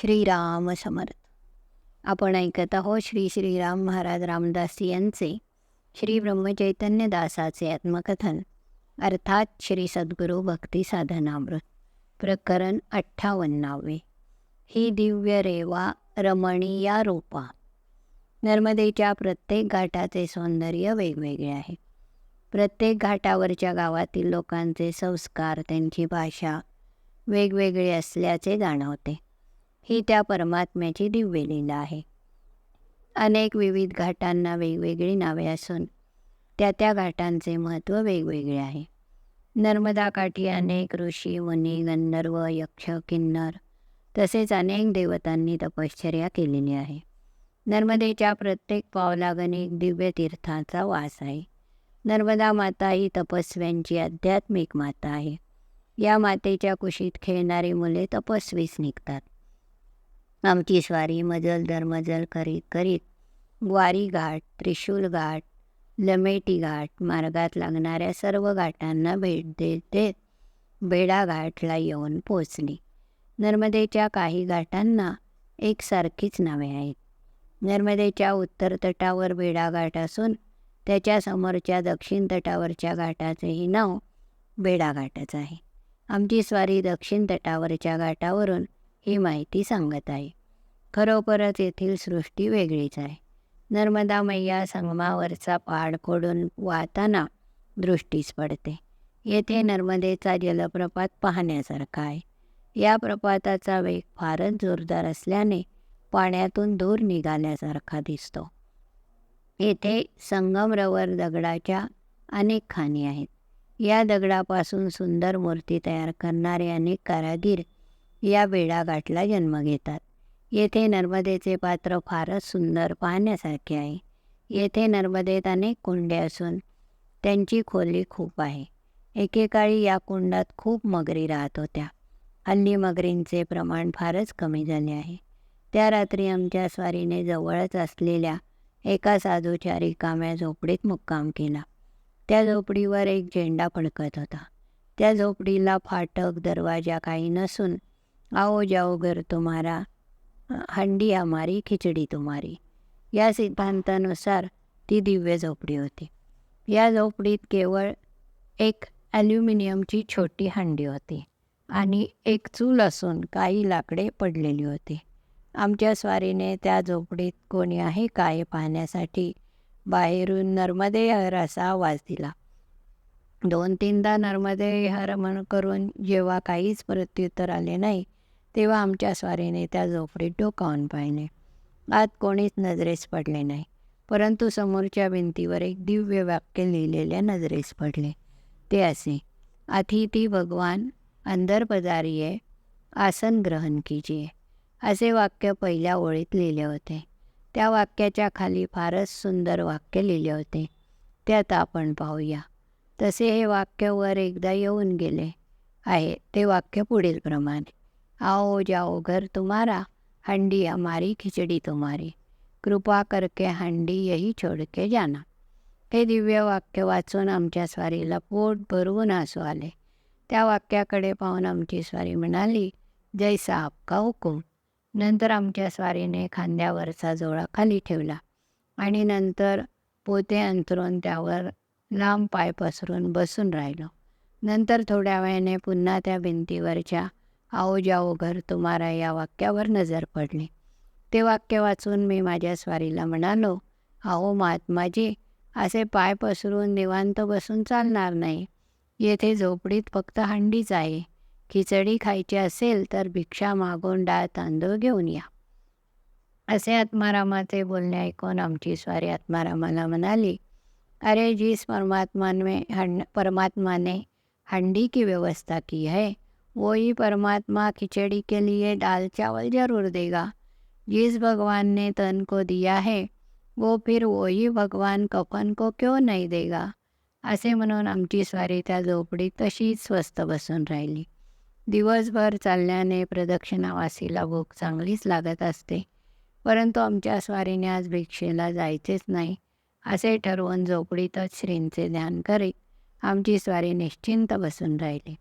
श्रीराम समर्थ. आपण ऐकत आहोत श्री श्रीराम महाराज रामदास यांचे श्री ब्रह्मचैतन्य दासाचे आत्मकथन. अर्थात श्री सद्गुरू भक्ती साधनामृत. प्रकरण अठ्ठावन्नावे. ही दिव्य रेवा रमणीया रूपा. नर्मदेच्या प्रत्येक घाटाचे सौंदर्य वेगवेगळे आहे. प्रत्येक घाटावरच्या गावातील लोकांचे संस्कार त्यांची भाषा वेगवेगळी असल्याचे जाणवते. ही त्या परमात्म्याची दिव्य लीला आहे. अनेक विविध घाटांना वेगवेगळी नावे असून त्या त्या घाटांचे महत्त्व वेगवेगळे आहे. नर्मदा काठी अनेक ऋषी मुनी गंधर्व यक्ष किन्नर तसेच अनेक देवतांनी तपश्चर्या केलेली आहे. नर्मदेच्या प्रत्येक पावलागणिक दिव्य तीर्थाचा वास आहे. नर्मदा माता ही तपस्व्यांची आध्यात्मिक माता आहे. या मातेच्या कुशीत खेळणारी मुले तपस्वीच निघतात. आमची स्वारी मजल दर मजल करीत करीत ग्वारी घाट त्रिशूल घाट लमेटी घाट मार्गात लागणाऱ्या सर्व घाटांना भेट देत देत बेडा घाटला येऊन पोचली. नर्मदेच्या काही घाटांना एकसारखीच नावे आहेत. नर्मदेच्या उत्तर तटावर बेडा घाट असून त्याच्या समोरच्या दक्षिण तटावरच्या घाटाचेही नाव बेडा घाटच आहे. आमची स्वारी दक्षिण तटावरच्या घाटावरून ही माहिती सांगत आहे. खरोखरच येथील सृष्टी वेगळीच आहे. नर्मदा मैया संगमावरचा पहाड खोडून वाहताना दृष्टीस पडते. येथे नर्मदेचा जलप्रपात पाहण्यासारखा आहे. या प्रपाताचा वेग फारच जोरदार असल्याने पाण्यातून धूर निघाल्यासारखा दिसतो. येथे संगमरवर दगडाच्या अनेक खाणी आहेत. या दगडापासून सुंदर मूर्ती तयार करणारे अनेक कारागीर या बेडाघाटला जन्म घेतात. येथे नर्मदेचे पात्र फारच सुंदर पाहण्यासारखे आहे. येथे नर्मदेत अनेक कुंडे असून त्यांची खोली खूप आहे. एकेकाळी या कुंडात खूप मगरी राहत होत्या. हल्ली मगरींचे प्रमाण फारच कमी झाले आहे. त्या रात्री आमच्या स्वारीने जवळच असलेल्या एका साधूच्या रिकाम्या झोपडीत मुक्काम केला. त्या झोपडीवर एक झेंडा फडकत होता. त्या झोपडीला फाटक दरवाजा काही नसून आओ जाओ घर तुम्हारा हंडी हमारी खिचडी तुम्हारी। या सिद्धांतानुसार ती दिव्य झोपडी होती. या झोपडीत केवळ एक ॲल्युमिनियमची छोटी हंडी होती आणि एक चूल असून काही लाकडे पडलेली होती. आमच्या स्वारीने त्या झोपडीत कोणी आहे काय पाहण्यासाठी बाहेरून नर्मदे हर असा आवाज दिला. दोन तीनदा नर्मदे हर म्हण करून जेव्हा काहीच प्रत्युत्तर आले नाही तेव्हा आमच्या स्वारीने त्या झोपडीत डोकावून पाहिले. आत कोणीच नजरेस पडले नाही परंतु समोरच्या भिंतीवर एक दिव्य वाक्य लिहिलेल्या नजरेस पडले. ते असे अतिथी भगवान अंदर पधारिये आसन ग्रहण कीजिये. असे वाक्य पहिल्या ओळीत लिहिले होते. त्या वाक्याच्या खाली फारच सुंदर वाक्य लिहिले होते. त्यात आपण पाहूया. तसे हे वाक्य वर एकदा येऊन गेले. आहे ते वाक्य पुढील प्रमाणे. आओ जाओ घर तुम्हारा हंडी हमारी खिचडी तुम्हारी। कृपा करके हंडी यही छोड़ के जाना। हे दिव्य वाक्य वाचून आमच्या स्वारीला पोट भरवून हसू आले. त्या वाक्याकडे पाहून आमची स्वारी म्हणाली जैसा आपका हुकूम? नंतर आमच्या स्वारीने खांद्यावरचा जोळा खाली ठेवला आणि नंतर पोते अंतरून त्यावर लांब पाय पसरून बसून राहिलो. नंतर थोड्या वेळाने पुन्हा त्या भिंतीवरच्या आओ जाओ घर तुम्हारा या वाक्यावर नजर पडली. ते वाक्य वाचून मी माझ्या स्वारीला म्हणालो अहो महात्माजी असे पाय पसरून निवांत बसून चालणार नाही. येथे झोपडीत फक्त हंडीच आहे. खिचडी खायची असेल तर भिक्षा मागून डाळ तांदूळ घेऊन या. असे आत्मारामाचे बोलणे ऐकून आमची स्वारी आत्मारामाला म्हणाली अरे जिस परमात्मा ने हंड परमात्मा ने हंडी की व्यवस्था की है वही परमात्मा खिचड़ी के लिए दाल चावल जरूर देगा। जिस भगवान ने तन को दिया है वो फिर वही भगवान कफन को क्यों नहीं देगा? असे म्हणून आमची स्वारी त्या झोपडीत तशीच स्वस्त बसून राहिली. दिवसभर चालल्याने प्रदक्षिणावासीला भूक चांगलीच लागत असते परंतु आमच्या स्वारीने आज भिक्षेला जायचेच नाही असे ठरवून झोपडीतच श्रींचे ध्यान करीत आमची स्वारी निश्चिंत बसून राहिली.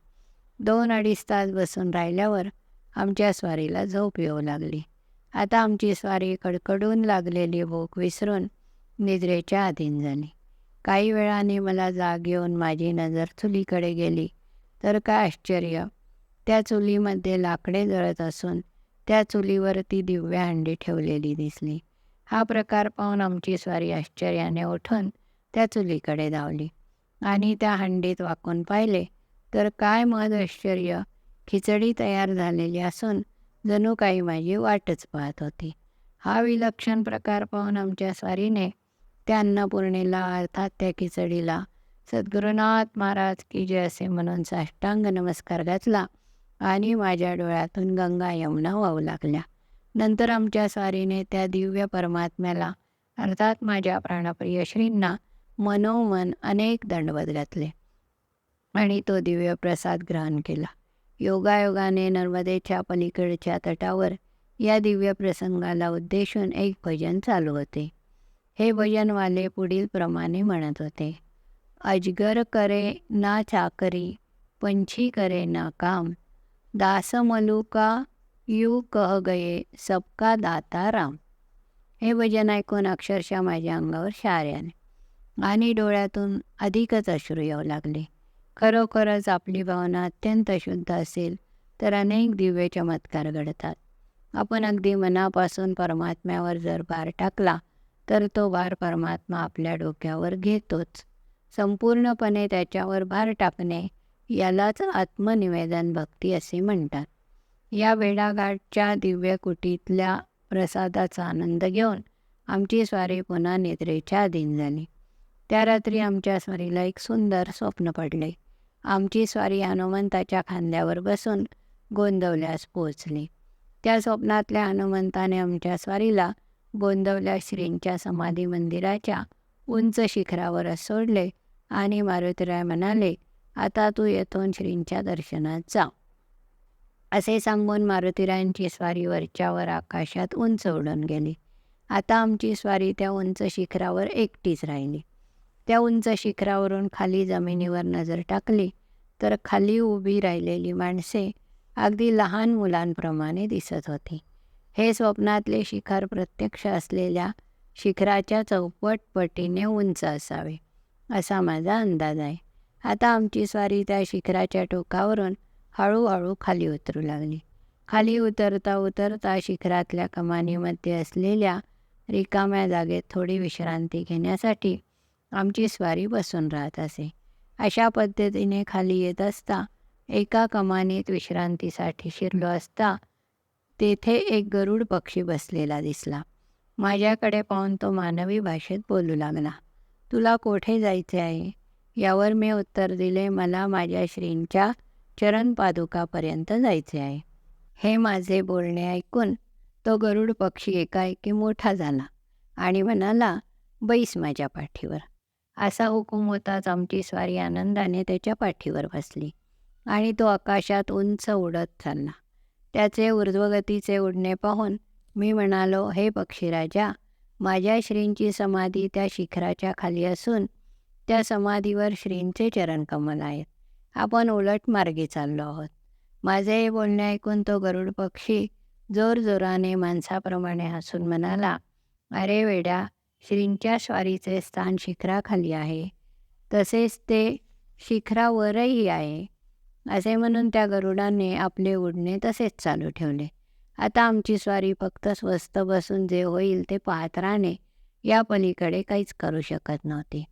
दोन अडीच तास बसून राहिल्यावर आमच्या स्वारीला झोप येऊ लागली. आता आमची स्वारी कडकडून लागलेली भूक विसरून निद्रेच्या अधीन झाली. काही वेळाने मला जाग येऊन माझी नजर चुलीकडे गेली. तर काय आश्चर्य! त्या चुलीमध्ये लाकडे जळत असून त्या चुलीवर ती दिव्य हंडी ठेवलेली दिसली. हा प्रकार पाहून आमची स्वारी आश्चर्याने उठून त्या चुलीकडे धावली आणि त्या हंडीत वाकून पाहिले. तर काय मध आश्चर्य? खिचडी तयार झालेली असून जणू काही माझी वाटच पाहत होती. हा विलक्षण प्रकार पाहून आमच्या स्वारीने त्या अन्नपूर्णेला अर्थात त्या खिचडीला सद्गुरुनाथ महाराज की जय असे म्हणून साष्टांग नमस्कार घातला आणि माझ्या डोळ्यातून गंगा यमुना वाहू लागल्या. नंतर आमच्या स्वारीने त्या दिव्य परमात्म्याला अर्थात माझ्या प्राणप्रिय श्रींना मनोमन अनेक दंडवत घातले. आणि तो दिव्य प्रसाद ग्रहण केला. योगायोगाने नर्मदेच्या पलीकडच्या तटावर या दिव्य प्रसंगाला उद्देशून एक भजन चालू होते. हे भजनवाले पुढील प्रमाणे म्हणत होते. अजगर करे ना चाकरी पंछी करे ना काम दास मलुका यू कह गये सबका दाता राम. हे भजन ऐकून अक्षरशः माझ्या अंगावर शार आले आणि डोळ्यातून अधिकच अश्रू येऊ लागले. खरोखरच आपली भावना अत्यंत शुद्ध असेल तर अनेक दिव्य चमत्कार घडतात. आपण अगदी मनापासून परमात्म्यावर जर भार टाकला तर तो भार परमात्मा आपल्या डोक्यावर घेतोच. संपूर्णपणे त्याच्यावर भार टाकणे यालाच आत्मनिवेदन भक्ती असे म्हणतात. या वेडाघाटच्या दिव्य कुटीतल्या प्रसादाचा आनंद घेऊन आमची स्वारी पुन्हा निद्रेच्या अधीन झाली. त्या रात्री आमच्या स्वारीला एक सुंदर स्वप्न पडले. आमची स्वारी हनुमंताच्या खांद्यावर बसून गोंदवल्यास पोचली त्या स्वप्नातल्या हनुमंताने आमच्या स्वारीला गोंदवल्या श्रींच्या समाधी मंदिराच्या उंच शिखरावर सोडले आणि मारुतीराय म्हणाले आता तू येथून श्रींच्या दर्शनात जा. असे सांगून मारुतीरायांची स्वारी वरच्यावर आकाशात उंच उडून गेली. आता आमची स्वारी त्या उंच शिखरावर एकटीच राहिली. त्या उंच शिखरावरून खाली जमिनीवर नजर टाकली तर खाली उभी राहिलेली माणसे अगदी लहान मुलांप्रमाणे दिसत होती. हे स्वप्नातले शिखर प्रत्यक्ष असलेल्या शिखराच्या चौपट पटीने उंच असावे असा माझा अंदाज आहे. आता आमची स्वारी त्या शिखराच्या टोकावरून हळूहळू खाली उतरू लागली. खाली उतरता उतरता शिखरातल्या कमानीमध्ये असलेल्या रिकाम्या जागेत थोडी विश्रांती घेण्यासाठी आमची स्वारी बसून राहत असे. अशा पद्धतीने खाली येत असता एका कमानीत विश्रांतीसाठी शिरलो असता तेथे एक गरुड पक्षी बसलेला दिसला. माझ्याकडे पाहून तो मानवी भाषेत बोलू लागला. तुला कोठे जायचे आहे? यावर मी उत्तर दिले मला माझ्या श्रींच्या चरणपादुकापर्यंत जायचे आहे. हे माझे बोलणे ऐकून तो गरुड पक्षी एकाएकी मोठा झाला आणि म्हणाला बैस माझ्या पाठीवर. असा हुकूम होताच आमची स्वारी आनंदाने त्याच्या पाठीवर बसली आणि तो आकाशात उंच उडत चालला. त्याचे ऊर्ध्वगतीचे उडणे पाहून मी म्हणालो हे पक्षीराजा माझ्या श्रींची समाधी त्या शिखराच्या खाली असून त्या समाधीवर श्रींचे चरणकमल आहेत. आपण उलट मार्गी चाललो आहोत. माझे हे बोलणे ऐकून तो गरुड पक्षी जोरजोराने माणसाप्रमाणे हसून म्हणाला अरे वेड्या श्रींच्या स्वारीचे स्थान शिखराखाली आहे. तसेच ते शिखरावरही आहे. असे म्हणून त्या गरुडाने आपले उडणे तसेच चालू ठेवले. आता आमची स्वारी फक्त स्वस्त बसून जे होईल ते पाहत राहणे या पलीकडे काहीच करू शकत नव्हती.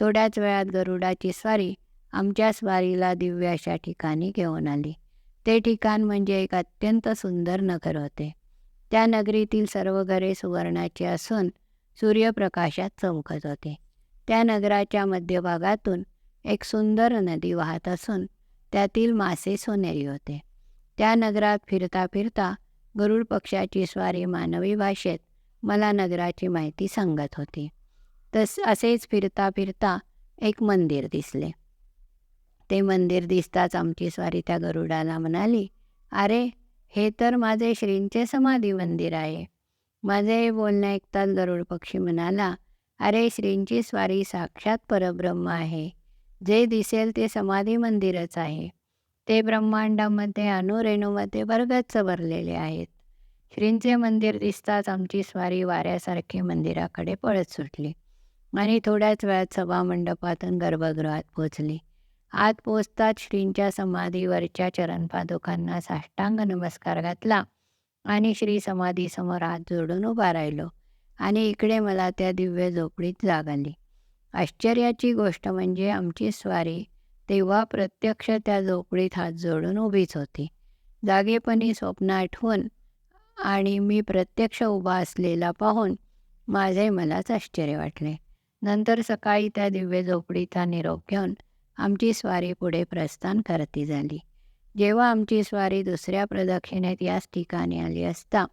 थोड्याच वेळात गरुडाची स्वारी आमच्या स्वारीला दिव्य अशा ठिकाणी घेऊन आली. ते ठिकाण म्हणजे एक अत्यंत सुंदर नगर होते. त्या नगरीतील सर्व घरे सुवर्णाची असून सूर्यप्रकाशात चमकत होते. त्या नगराच्या मध्यभागातून एक सुंदर नदी वाहत असून त्यातील मासे सोनेरी होते. त्या नगरात फिरता फिरता गरुड पक्षाची स्वारी मानवी भाषेत मला नगराची माहिती सांगत होती. तस असेच फिरता फिरता एक मंदिर दिसले. ते मंदिर दिसताच आमची स्वारी त्या गरुडाला म्हणाली अरे हे तर माझे श्रींचे समाधी मंदिर आहे. माझे हे बोलणे ऐकताच गरुड पक्षी म्हणाला अरे श्रींची स्वारी साक्षात परब्रह्म आहे. जे दिसेल ते समाधी मंदिरच आहे. ते ब्रह्मांडामध्ये अनुरेणूमध्ये भरगच्च भरलेले आहेत. श्रींचे मंदिर दिसताच आमची स्वारी वाऱ्यासारखे मंदिराकडे पळत सुटली. आणि थोड्याच वेळात सभामंडपातून गर्भगृहात पोचली आत पोचताच श्रींच्या समाधीवरच्या चरणपादुकांना साष्टांग नमस्कार घातला. आणि श्री समाधीसमोर हात जोडून उभा राहिलो. आणि इकडे मला त्या दिव्य झोपडीत जाग आली. आश्चर्याची गोष्ट म्हणजे आमची स्वारी तेव्हा प्रत्यक्ष त्या झोपडीत हात जोडून उभीच होती. जागेपणी स्वप्न आठवून आणि मी प्रत्यक्ष उभा असलेला पाहून माझे मलाच आश्चर्य वाटले. नंतर सकाळी त्या दिव्य झोपडीचा निरोप घेऊन आमची स्वारी पुढे प्रस्थान करती झाली. जेव्हा आमची स्वारी दुसऱ्या प्रदक्षिणेत याच ठिकाणी आली असता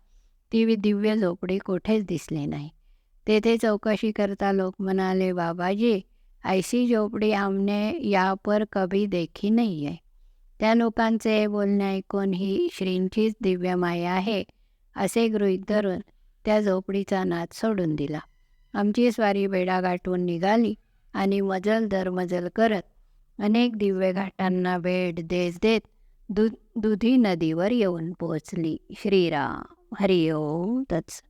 ती दिव्य झोपडी कुठेच दिसली नाही. तेथे चौकशी करता लोक म्हणाले बाबाजी ऐसी झोपडी आमने यापर कभी देखी नाही आहे त्या लोकांचे बोलणे ऐकून ही श्रींचीच दिव्य माया आहे असे गृहीत धरून त्या झोपडीचा नाद सोडून दिला. आमची स्वारी बेडा गाठून निघाली आणि मजल दरमजल करत अनेक दिव्य घाटांना भेट देत देत दु दुधी नदीवर येऊन पोचली. श्रीराम हरिओम तत्स